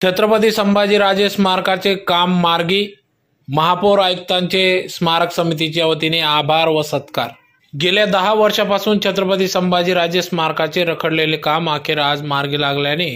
छत्रपती संभाजीराजे स्मारकाचे काम मार्गी महापौर आयुक्तांचे स्मारक समितीच्या वतीने आभार व सत्कार. गेल्या दहा वर्षापासून छत्रपती संभाजीराजे स्मारकाचे रखडलेले काम अखेर आज मार्गी लागल्याने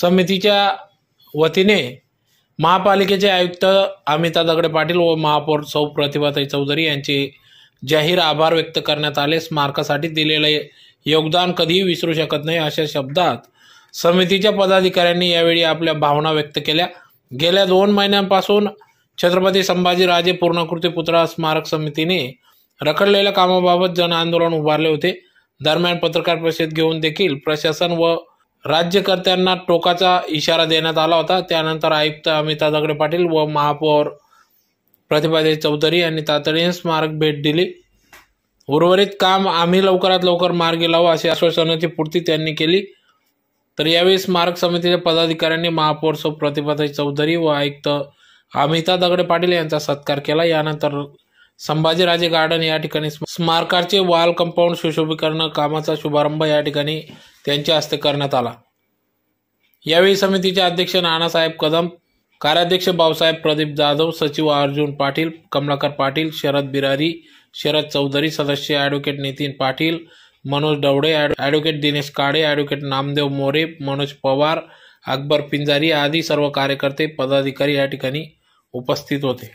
समितीच्या वतीने महापालिकेचे आयुक्त अमिता दगडे पाटील व महापौर सौ प्रतिभाताई चौधरी यांचे जाहीर आभार व्यक्त करण्यात आले. स्मारकासाठी दिलेले योगदान कधीही विसरू शकत नाही अशा शब्दात समितीच्या पदाधिकाऱ्यांनी यावेळी आपल्या भावना व्यक्त केल्या. गेल्या दोन महिन्यांपासून छत्रपती संभाजीराजे पूर्णकृती पुतळा स्मारक समितीने रखडलेल्या कामाबाबत जन आंदोलन उभारले होते. दरम्यान पत्रकार परिषद घेऊन देखील प्रशासन व राज्यकर्त्यांना टोकाचा इशारा देण्यात आला होता. त्यानंतर आयुक्त अमिता दगडे पाटील व महापौर प्रतिभाताई चौधरी यांनी तातडीने स्मारक भेट दिली. उर्वरित काम आम्ही लवकरात लवकर मार्गी लावू अशी आश्वासनाची पूर्ती त्यांनी केली. तर यावेळी स्मारक समितीच्या पदाधिकाऱ्यांनी महापौर सौ प्रतिभाताई चौधरी व आयुक्त अमिता दगडे पाटील यांचा सत्कार केला. यानंतर संभाजीराजे गार्डन या ठिकाणी स्मारकाचे वाल कंपाऊंड सुशोभीकरण कामाचा शुभारंभ या ठिकाणी त्यांच्या हस्ते करण्यात आला. यावेळी समितीचे अध्यक्ष नानासाहेब कदम कार्याध्यक्ष भाऊसाहेब प्रदीप जाधव सचिव अर्जुन पाटील कमलाकर पाटील शरद बिरारी शरद चौधरी सदस्य advocate Nitin Patil Manoj Dawde advocate Dinesh Kale advocate Namdev More Manoj Pawar Akbar Pinjari आदी सर्व कार्यकर्ते पदाधिकारी या ठिकाणी उपस्थित होते.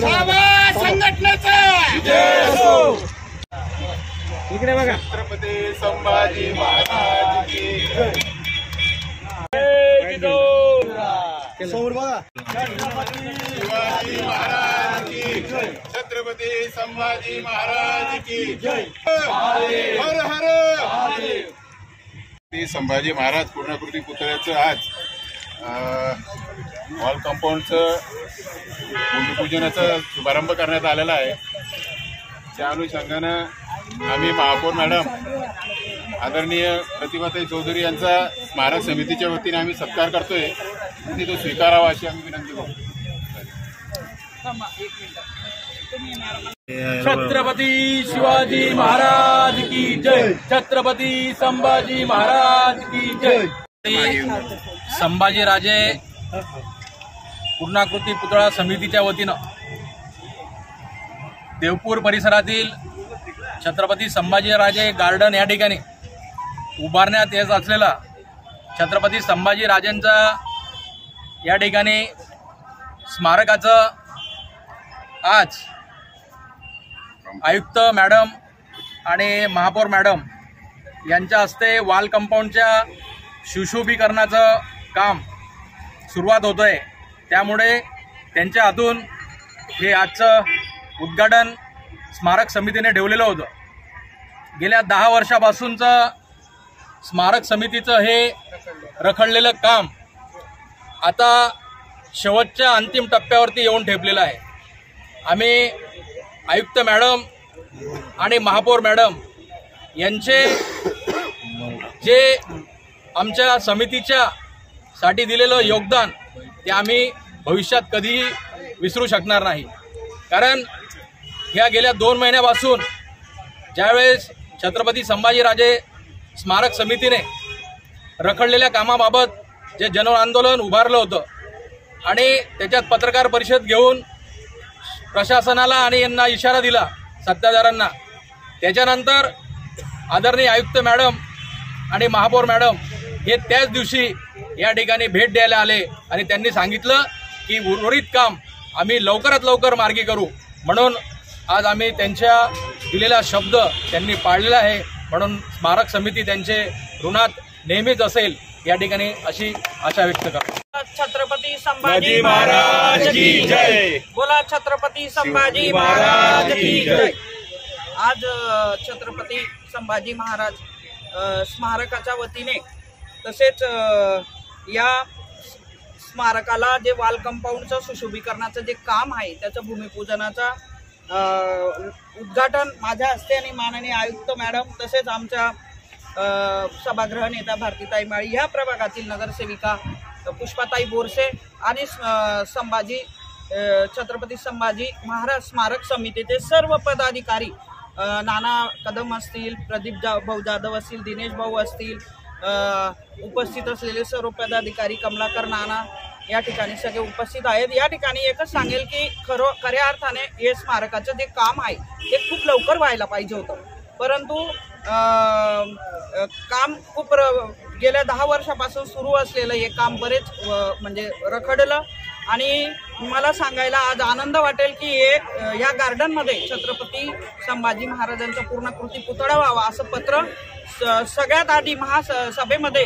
संघटनेचा जय असो इकडे बघा. छत्रपती संभाजी महाराज की जय. जय जिजाऊ समोर बघा. शिवाजी महाराज की जय. छत्रपती संभाजी महाराज की जय. हर हर. छत्रपती संभाजी महाराज पूर्णाकृती पुतळ्याचं आज वॉल कंपाऊंडचं भूमिपूजनाचा शुभारंभ करण्यात आलेला आहे. त्या अनुषंगानं आम्ही महापौर मॅडम आदरणीय प्रतिभाताई चौधरी यांचा स्मारक समितीच्या वतीने आम्ही सत्कार करतोय. त्यांनी तो स्वीकारावा अशी आम्ही विनंती करतो. छत्रपती शिवाजी महाराज की जय. छत्रपती संभाजी महाराज की जय. संभाजीराजे पूर्णाकृती पुतळा समितीच्या वतीनं देवपूर परिसरातील छत्रपती संभाजीराजे गार्डन या ठिकाणी उभारण्यात येत असलेला छत्रपती संभाजीराजेंचा या ठिकाणी स्मारकाचं आज आयुक्त मॅडम आणि महापौर मॅडम यांच्या हस्ते वाल कंपाऊंडच्या सुशोभीकरणाचं काम सुरुवात होतं आहे त्यामुळे त्यांच्या हातून हे आजचं उद्घाटन स्मारक समितीने ठेवलेलं होतं. गेल्या दहा वर्षापासूनचं स्मारक समितीचं हे रखडलेलं काम आता शेवटच्या अंतिम टप्प्यावरती येऊन ठेपलेलं आहे. आम्ही आयुक्त मॅडम आणि महापौर मॅडम यांचे जे आमच्या समितीच्या साठी दिलेलं योगदान ते आम्ही भविष्यात कधीही विसरू शकणार नाही. कारण ह्या गेल्या दोन महिन्यापासून ज्यावेळेस छत्रपती संभाजीराजे स्मारक समितीने रखडलेल्या कामाबाबत जे जन आंदोलन उभारलं होतं आणि त्याच्यात पत्रकार परिषद घेऊन प्रशासनाला आणि यांना इशारा दिला सत्ताधाऱ्यांना. त्याच्यानंतर आदरणीय आयुक्त मॅडम आणि महापौर मॅडम हे त्याच दिवशी या ठिकाणी भेट द्यायला आले आणि त्यांनी सांगितलं की उर्वरित काम आम्ही लवकरात लवकर मार्गी करू. म्हणून आज आम्ही त्यांच्या दिलेला शब्द त्यांनी पाळलेला आहे. म्हणून स्मारक समिती त्यांचे ऋणात नेहमीच असेल या ठिकाणी अशी आशा व्यक्त करतो. छत्रपती संभाजी महाराज की जय. बोला छत्रपती संभाजी महाराज की जय. आज छत्रपती संभाजी महाराज स्मारकाच्या वतीने तसेच या स्मारकाला जे वाल कंपाऊंडचं सुशोभीकरणाचं जे काम आहे त्याचं भूमिपूजनाचा उद्घाटन माझ्या हस्ते आणि माननीय आयुक्त मॅडम तसेच आमच्या सभागृह नेता भारतीताई माळी ह्या प्रभागातील नगरसेविका पुष्पाताई बोरसे आणि संभाजी छत्रपती संभाजी महाराज स्मारक समितीचे सर्व पदाधिकारी नाना कदम असतील प्रदीप जा भाऊ जाधव असतील दिनेश भाऊ असतील उपस्थित असलेले सर्व पदाधिकारी कमलाकर नाना या ठिकाणी सगळे उपस्थित आहेत. या ठिकाणी एकच सांगेल की खरं खऱ्या अर्थाने हे स्मारकाचं जे काम आहे ते खूप लवकर व्हायला पाहिजे होतं. परंतु काम खूप र- गेल्या दहा वर्षापासून सुरू असलेलं हे काम बरेच म्हणजे रखडलं आणि मला सांगायला आज आनंद वाटेल की हे या गार्डनमध्ये छत्रपती संभाजी महाराजांचा पूर्णकृती पुतळा व्हावा असं पत्र स- सगळ्यात आधी महासभेमध्ये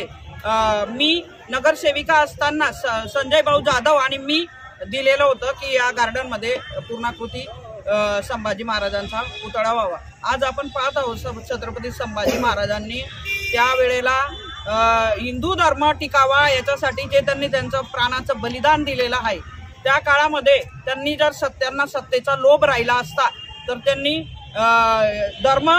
मी नगरसेविका असताना स- संजय भाऊ जाधव आणि मी दिलेलं होतं की या गार्डनमध्ये पूर्णाकृती संभाजी महाराजांचा पुतळा व्हावा. आज आपण पाहत आहोत छत्रपती संभाजी महाराजांनी त्यावेळेला हिंदू धर्म टिकावा याच्यासाठी जे त्यांनी त्यांचं प्राणाचं बलिदान दिलेलं आहे त्या काळामध्ये त्यांनी जर सत्यांना सत्तेचा लोभ राहिला असता तर त्यांनी धर्म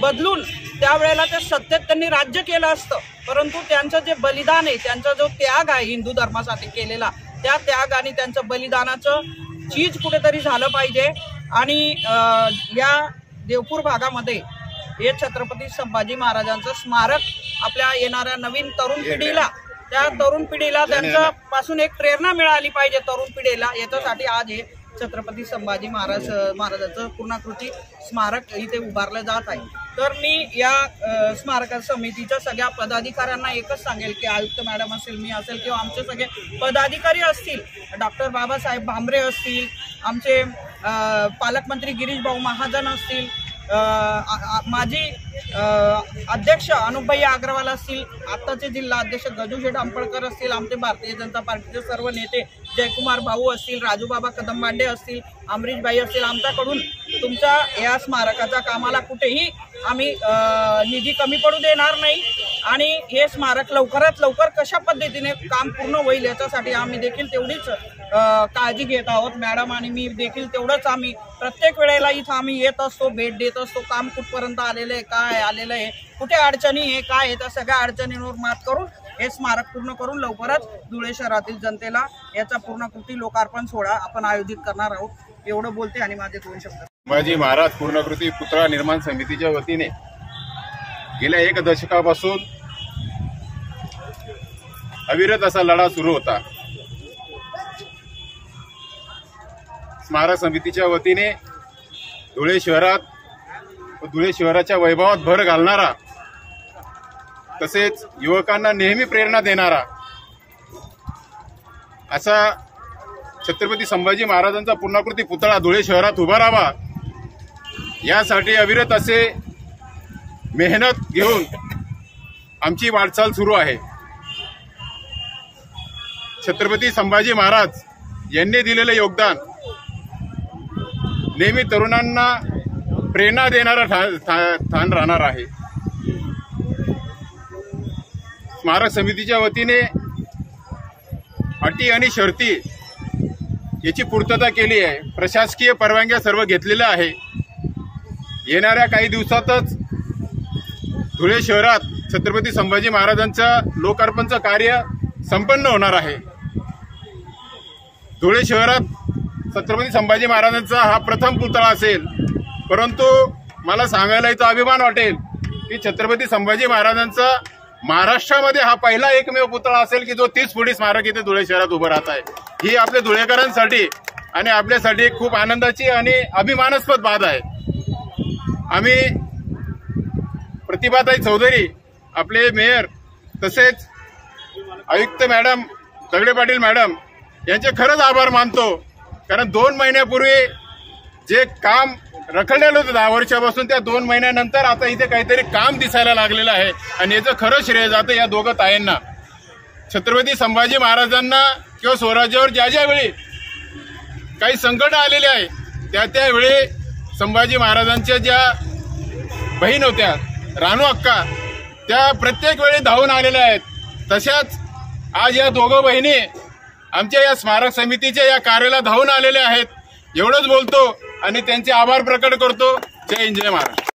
बदलून त्यावेळेला त्या सत्तेत त्यांनी राज्य केलं असतं. परंतु त्यांचं जे बलिदान आहे त्यांचा जो त्याग आहे हिंदू धर्मासाठी केलेला त्या त्याग आणि त्यांचं बलिदानाचं चीज कुठेतरी झालं पाहिजे. आणि या देवपूर भागामध्ये हे छत्रपती संभाजी महाराजांचं स्मारक आपल्या येणाऱ्या नवीन तरुण पिढीला त्या तरुण पिढीला त्यांच्या पासून एक प्रेरणा मिळाली पाहिजे तरुण पिढीला. याच्यासाठी आज हे छत्रपती संभाजी महाराज महाराजांचं पूर्णाकृती स्मारक इथे उभारलं जात आहे. तर मी या स्मारक समितीच्या सगळ्या पदाधिकाऱ्यांना एकच सांगेल की आयुक्त मॅडम असेल मी असेल किंवा आमचे सगळे पदाधिकारी असतील डॉक्टर बाबासाहेब भामरे असतील आमचे पालकमंत्री गिरीश भाऊ महाजन असतील माजी अध्यक्ष अनुपभाई अग्रवाल असतील आत्ताचे जिल्हा अध्यक्ष गजू शेठ आंबळकर असतील आमचे भारतीय जनता पार्टीचे सर्व नेते जयकुमार भाऊ असतील राजूबाबा कदमबांडे असतील अमरीशबाई असतील आमच्याकडून तुमच्या या स्मारकाच्या कामाला कुठेही आम्ही निधी कमी पडू देणार नाही. आणि हे स्मारक लवकरात लवकर कशा पद्धतीने काम पूर्ण होईल याच्यासाठी आम्ही देखील तेवढीच काळजी घेत आहोत. मॅडम आणि मी देखील तेवढंच आम्ही प्रत्येक वेळेला इथं आम्ही येत असतो भेट देत असतो काम कुठपर्यंत आलेलं आहे काय आलेलं आहे कुठे अडचणी आहे काय आहे त्या सगळ्या अडचणींवर मात करून हे स्मारक पूर्ण करून लवकरच धुळे शहरातील जनतेला याचा पूर्णकृती लोकार्पण सोहळा आपण आयोजित करणार आहोत. एवढं बोलते आणि माझे दोन शब्द. माझी महाराज पूर्णकृती पुतळा निर्माण समितीच्या वतीने गेल्या एक दशकापासून अविरत असा लढा सुरू होता. स्मारक समितीच्या वतीने धुळे शहरात धुळे शहराच्या वैभवात भर घालणारा तसेच युवकांना नेहमी प्रेरणा देणारा असा छत्रपती संभाजी महाराजांचा पूर्णाकृती पुतळा धुळे शहरात उभा राहावा. यासाठी अविरत असे मेहनत घेऊन आमची वाटचाल सुरू आहे. छत्रपती संभाजी महाराज यांनी दिलेले योगदान नेहमी तरुणांना प्रेरणा देणारा ठा- ठाण राहणार आहे. स्मारक समितीच्या वतीने अटी आणि शर्ती याची पूर्तता केली आहे. प्रशासकीय परवानग्या सर्व घेतलेल्या आहे. येणाऱ्या काही दिवसातच धुळे शहरात छत्रपती संभाजी महाराजांचं लोकार्पणचं कार्य संपन्न होणार आहे. धुळे शहरात छत्रपती संभाजी महाराजांचा हा प्रथम पुतळा असेल. परंतु मला सांगायला इथं अभिमान वाटेल की छत्रपती संभाजी महाराजांचा महाराष्ट्रामध्ये हा पहिला एकमेव पुतळा असेल की जो तीस फुटी स्मारक इथे धुळे शहरात उभं राहत आहे. ही आपल्या धुळेकरांसाठी आणि आपल्यासाठी खूप आनंदाची आणि अभिमानास्पद बाब आहे. आम्ही प्रतिभाताई चौधरी आपले मेयर तसेच आयुक्त मॅडम दगडे पाटील मॅडम यांचे खरंच आभार मानतो. कारण दोन महिन्यापूर्वी जे काम रखडलेलं होतं दहा वर्षापासून. त्या दोन महिन्यानंतर आता इथे काहीतरी काम दिसायला लागलेलं आहे. आणि याचं खरं श्रेय जातं या दोघं ताईंना. छत्रपती संभाजी महाराजांना किंवा स्वराज्यावर ज्या ज्यावेळी काही संकट आलेले आहे त्या त्यावेळी संभाजी महाराजांच्या ज्या बहीण होत्या रानू अक्का त्या प्रत्येक वेळी धावून आलेल्या आहेत. तशाच आज या दोघं बहिणी आमच्या या स्मारक समितीच्या या कार्याला धावून आलेल्या आहेत. एवढंच बोलतो. आणि त्यांचे आभार प्रकट करतो. जय हिंद जय महाराज